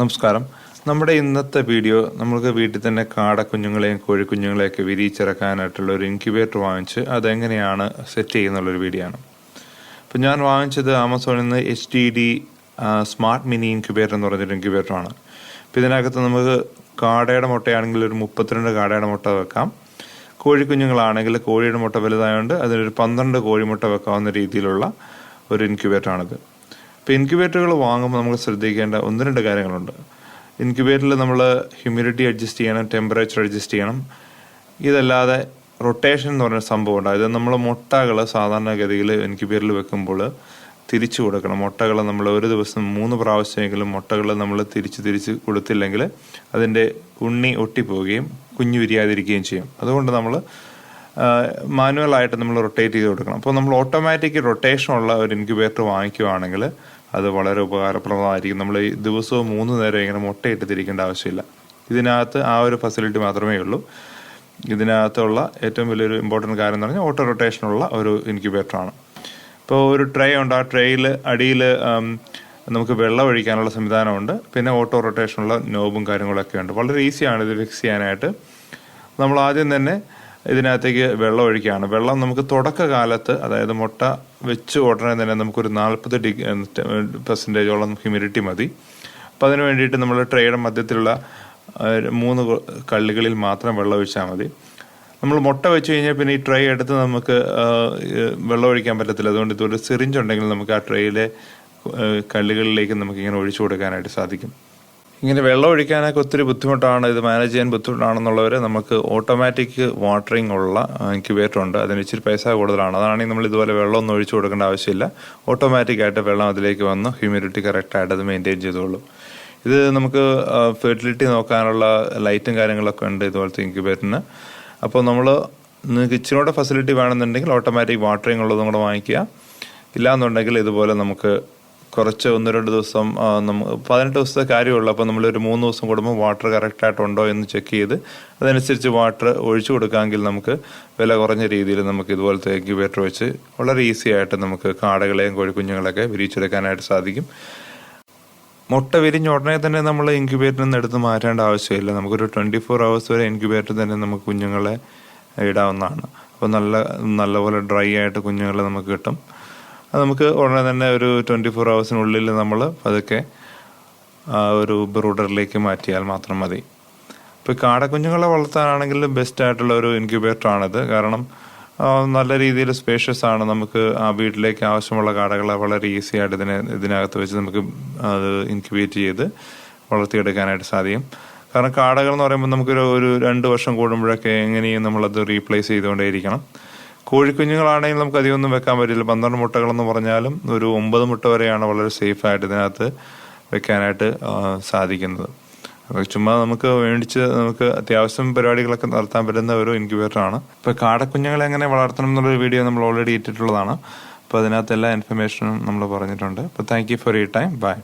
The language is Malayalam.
നമസ്കാരം. നമ്മുടെ ഇന്നത്തെ വീഡിയോ നമ്മൾക്ക് വീട്ടിൽ തന്നെ കാടക്കുഞ്ഞുങ്ങളെയും കോഴിക്കുഞ്ഞുങ്ങളെയൊക്കെ വിരിയിച്ചിറക്കാനായിട്ടുള്ള ഒരു ഇൻക്യുബേറ്റർ വാങ്ങിച്ച് അതെങ്ങനെയാണ് സെറ്റ് ചെയ്യുന്നുള്ളൊരു വീഡിയോ ആണ്. അപ്പം ഞാൻ വാങ്ങിച്ചത് ആമസോണിൽ നിന്ന് H D D smart mini incubator എന്ന് പറഞ്ഞൊരു ഇൻക്യുബേറ്ററാണ് ഇപ്പം ഇതിനകത്ത് നമുക്ക് കാടയുടെ മുട്ടയാണെങ്കിൽ ഒരു മുപ്പത്തിരണ്ട് കാടയുടെ മുട്ട വെക്കാം. കോഴിക്കുഞ്ഞുങ്ങളാണെങ്കിൽ കോഴിയുടെ മുട്ട വലുതായതുകൊണ്ട് അതിനൊരു പന്ത്രണ്ട് കോഴിമുട്ട വെക്കാവുന്ന രീതിയിലുള്ള ഒരു ഇൻക്യുബേറ്ററാണിത് ഇപ്പോൾ ഇൻക്യുബേറ്ററുകൾ വാങ്ങുമ്പോൾ നമുക്ക് ശ്രദ്ധിക്കേണ്ട ഒന്ന് രണ്ട് കാര്യങ്ങളുണ്ട്. ഇൻക്യുബേറ്ററിൽ നമ്മൾ ഹ്യൂമിഡിറ്റി അഡ്ജസ്റ്റ് ചെയ്യണം ടെമ്പറേച്ചർ അഡ്ജസ്റ്റ് ചെയ്യണം. ഇതല്ലാതെ റൊട്ടേഷൻ എന്ന് പറഞ്ഞ സംഭവം ഉണ്ട് അതായത് നമ്മൾ മുട്ടകൾ സാധാരണഗതിയിൽ ഇൻക്യുബേറ്ററിൽ വെക്കുമ്പോൾ തിരിച്ചു കൊടുക്കണം. മുട്ടകൾ നമ്മൾ ഒരു ദിവസം മൂന്ന് പ്രാവശ്യമെങ്കിലും മുട്ടകൾ നമ്മൾ തിരിച്ച് തിരിച്ച് കൊടുത്തില്ലെങ്കിൽ അതിന്റെ ഉണ്ണി ഒട്ടിപ്പോവുകയും കുഞ്ഞു വിരിയാതിരിക്കുകയും ചെയ്യും. അതുകൊണ്ട് നമ്മൾ മാനുവലായിട്ട് നമ്മൾ റൊട്ടേറ്റ് ചെയ്ത് കൊടുക്കണം. അപ്പോൾ നമ്മൾ ഓട്ടോമാറ്റിക് റൊട്ടേഷൻ ഉള്ള ഒരു ഇൻക്യുബേറ്റർ വാങ്ങിക്കുവാണെങ്കിൽ അത് വളരെ ഉപകാരപ്രദമായിരിക്കും. നമ്മൾ ഈ ദിവസവും മൂന്ന് നേരം ഇങ്ങനെ മുട്ടയിട്ട് തിരിക്കേണ്ട ആവശ്യമില്ല. ഇതിനകത്ത് ആ ഒരു ഫെസിലിറ്റി മാത്രമേ ഉള്ളൂ. ഇതിനകത്തുള്ള ഏറ്റവും വലിയൊരു ഇമ്പോർട്ടന്റ് കാര്യം എന്ന് പറഞ്ഞാൽ ഓട്ടോ റൊട്ടേഷനുള്ള ഒരു ഇൻക്യുബേറ്ററാണ് ഇപ്പോൾ ഒരു ട്രേ ഉണ്ട്. ആ ട്രേയിൽ അടിയിൽ നമുക്ക് വെള്ളം ഒഴിക്കാനുള്ള സംവിധാനമുണ്ട്. പിന്നെ ഓട്ടോ റൊട്ടേഷനുള്ള നോബും കാര്യങ്ങളൊക്കെ ഉണ്ട്. വളരെ ഈസിയാണ് ഇത് ഫിക്സ് ചെയ്യാനായിട്ട്. നമ്മൾ ആദ്യം തന്നെ ഇതിനകത്തേക്ക് വെള്ളം ഒഴിക്കുകയാണ്. വെള്ളം നമുക്ക് തുടക്കകാലത്ത് അതായത് മുട്ട വെച്ച് ഉടനെ തന്നെ നമുക്കൊരു നാൽപ്പത് ഡിഗ്രി പെർസെന്റേജോളം ഹ്യൂമിഡിറ്റി മതി. അപ്പം അതിന് വേണ്ടിയിട്ട് നമ്മൾ ട്രേയുടെ മധ്യത്തിലുള്ള മൂന്ന് കള്ളികളിൽ മാത്രം വെള്ളം ഒഴിച്ചാൽ മതി. നമ്മൾ മുട്ട വെച്ച് കഴിഞ്ഞാൽ പിന്നെ ഈ ട്രേ എടുത്ത് നമുക്ക് വെള്ളം ഒഴിക്കാൻ പറ്റത്തില്ല. അതുകൊണ്ട് ഇതൊരു സിറിഞ്ച് ഉണ്ടെങ്കിൽ നമുക്ക് ആ ട്രേയിലെ കള്ളികളിലേക്ക് നമുക്ക് ഇങ്ങനെ ഒഴിച്ചു കൊടുക്കാനായിട്ട് സാധിക്കും. ഇങ്ങനെ വെള്ളം ഒഴിക്കാനൊക്കെ ഒത്തിരി ബുദ്ധിമുട്ടാണ് ഇത് മാനേജ് ചെയ്യാൻ ബുദ്ധിമുട്ടാണെന്നുള്ളവർ നമുക്ക് ഓട്ടോമാറ്റിക് വാട്ടറിംഗ് ഉള്ള ഇൻക്യുബേറ്റർ ഉണ്ട്. അതിന് ഇച്ചിരി പൈസ കൂടുതലാണ്. അതാണെങ്കിൽ നമ്മൾ ഇതുപോലെ വെള്ളമൊന്നും ഒഴിച്ചു കൊടുക്കേണ്ട ആവശ്യമില്ല. ഓട്ടോമാറ്റിക്കായിട്ട് വെള്ളം അതിലേക്ക് വന്ന്. ഹ്യൂമിഡിറ്റി കറക്റ്റായിട്ട് അത് മെയിന്റെയിൻ ചെയ്തോളും. ഇത് നമുക്ക് ഫെർട്ടിലിറ്റി നോക്കാനുള്ള ലൈറ്റും കാര്യങ്ങളൊക്കെ ഉണ്ട് ഇതുപോലത്തെ ഇൻക്യുബേറ്ററിന് അപ്പോൾ നമ്മൾ നിങ്ങൾക്ക് ഇച്ചിരി ഫെസിലിറ്റി വേണമെന്നുണ്ടെങ്കിൽ ഓട്ടോമാറ്റിക് വാട്ടറിംഗ് ഉള്ളതും കൂടെ വാങ്ങിക്കുക. ഇല്ലാന്നുണ്ടെങ്കിൽ ഇതുപോലെ നമുക്ക് കുറച്ച് ഒന്ന് രണ്ട് ദിവസം പതിനെട്ട് ദിവസത്തെ കാര്യമുള്ളൂ. അപ്പോൾ നമ്മളൊരു മൂന്ന് ദിവസം കൂടുമ്പോൾ വാട്ടർ കറക്റ്റായിട്ടുണ്ടോ എന്ന് ചെക്ക് ചെയ്ത് അതനുസരിച്ച് വാട്ടർ ഒഴിച്ചു കൊടുക്കാമെങ്കിൽ നമുക്ക് വില കുറഞ്ഞ രീതിയിൽ നമുക്ക് ഇതുപോലത്തെ ഇൻക്യുബേറ്റർ വെച്ച് വളരെ ഈസി ആയിട്ട് നമുക്ക് കാടകളെയും കോഴിക്കുഞ്ഞുങ്ങളെയൊക്കെ വിരിച്ചെടുക്കാനായിട്ട് സാധിക്കും. മുട്ട വിരിഞ്ഞ ഉടനെ തന്നെ നമ്മൾ ഇൻക്യുബേറ്ററിൽ നിന്ന് എടുത്ത് മാറ്റേണ്ട ആവശ്യമില്ല. നമുക്കൊരു ട്വന്റി ഫോർ അവേഴ്സ് വരെ ഇൻക്യുബേറ്റർ തന്നെ നമുക്ക് കുഞ്ഞുങ്ങളെ ഇടാവുന്നതാണ്. അപ്പോൾ നല്ല നല്ലപോലെ ഡ്രൈ ആയിട്ട് കുഞ്ഞുങ്ങളെ നമുക്ക് കിട്ടും. അത് നമുക്ക് ഉടനെ തന്നെ ഒരു ട്വന്റി ഫോർ അവേഴ്സിനുള്ളിൽ നമ്മൾ അതൊക്കെ ഒരു ബ്രൂഡറിലേക്ക് മാറ്റിയാൽ മാത്രം മതി. ഇപ്പോൾ കാടക്കുഞ്ഞുങ്ങളെ വളർത്താനാണെങ്കിൽ ബെസ്റ്റ് ആയിട്ടുള്ള ഒരു ഇൻക്യുബേറ്ററാണിത് കാരണം നല്ല രീതിയിൽ സ്പേഷ്യസ് ആണ്. നമുക്ക് ആ വീട്ടിലേക്ക് ആവശ്യമുള്ള കാടകളെ വളരെ ഈസി ആയിട്ട് ഇതിനെ ഇതിനകത്ത് വെച്ച് നമുക്ക് അത് ഇൻക്യുബേറ്റ് ചെയ്ത് വളർത്തിയെടുക്കാനായിട്ട് സാധിക്കും. കാരണം കാടകൾ എന്ന് പറയുമ്പോൾ നമുക്കൊരു ഒരു രണ്ട് വർഷം കൂടുമ്പോഴൊക്കെ എങ്ങനെയും നമ്മളത് റീപ്ലേസ് ചെയ്തുകൊണ്ടേയിരിക്കണം. കോഴിക്കുഞ്ഞുങ്ങളാണെങ്കിൽ നമുക്ക് അധികം ഒന്നും വെക്കാൻ പറ്റില്ല. പന്ത്രണ്ട് മുട്ടകളെന്ന് പറഞ്ഞാലും ഒരു ഒമ്പത് മുട്ട വരെയാണ് വളരെ സേഫ് ആയിട്ട് ഇതിനകത്ത് വെക്കാനായിട്ട് സാധിക്കുന്നത്. ചുമ്മാ നമുക്ക് മേടിച്ച് നമുക്ക് അത്യാവശ്യം പരിപാടികളൊക്കെ നടത്താൻ പറ്റുന്ന ഒരു ഇൻക്യുബേറ്ററാണ്. ഇപ്പൊ കാടക്കുഞ്ഞുങ്ങളെ എങ്ങനെ വളർത്തണം എന്നുള്ളൊരു വീഡിയോ നമ്മൾ ഓൾറെഡി ഇട്ടിട്ടുള്ളതാണ്. അപ്പോൾ അതിനകത്ത് എല്ലാ ഇൻഫർമേഷനും നമ്മൾ പറഞ്ഞിട്ടുണ്ട്. അപ്പോൾ താങ്ക് യു ഫോർ ഈ ടൈം ബൈ